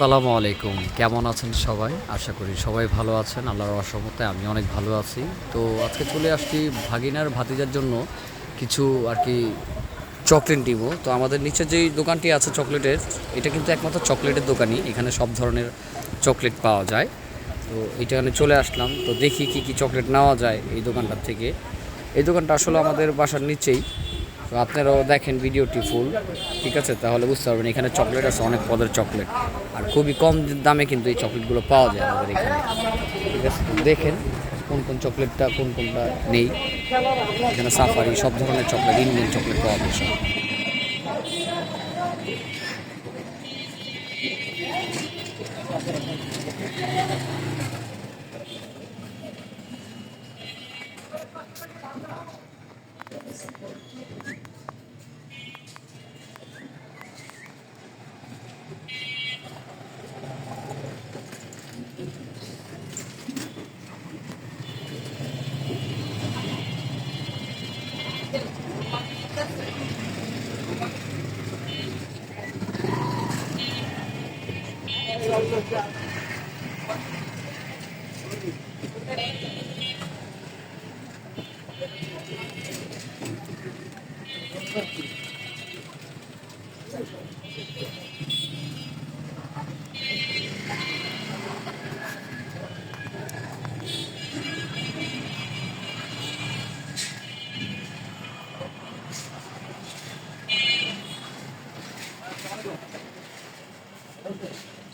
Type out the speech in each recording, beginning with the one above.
আসসালামু আলাইকুম। কেমন আছেন সবাই? আশা করি সবাই ভালো আছেন। আল্লাহর অসমতে আমি অনেক ভালো আছি। তো আজকে চলে আসছি ভাগিনার ভাতিজার জন্য কিছু আর কি চকলেট দিব তো আমাদের নিচে যেই দোকানটি আছে চকলেটের, এটা কিন্তু একমাত্র চকলেটের দোকানই। এখানে সব ধরনের চকলেট পাওয়া যায়। তো এখানে চলে আসলাম। তো দেখি কি কি চকলেট নেওয়া যায় এই দোকানটার থেকে। এই দোকানটা আসলে আমাদের বাসার নিচেই। তো আপনারাও দেখেন ভিডিওটি ফুল, ঠিক আছে? তাহলে বুঝতে পারবেন, এখানে চকলেট আছে, অনেক পদের চকলেট। আর খুবই কম দামে কিন্তু এই চকলেটগুলো পাওয়া যায় আমাদের এখানে, ঠিক আছে? দেখেন কোন কোন চকলেটটা, কোন কোনটা নেই। এখানে সাফারি, সব ধরনের চকলেট, ইন্ডিয়ান চকলেট পাওয়া যায় Gracias.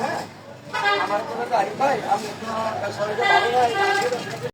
হ্যাঁ আমার কোনো গাড়ি ভাই আমি সঙ্গে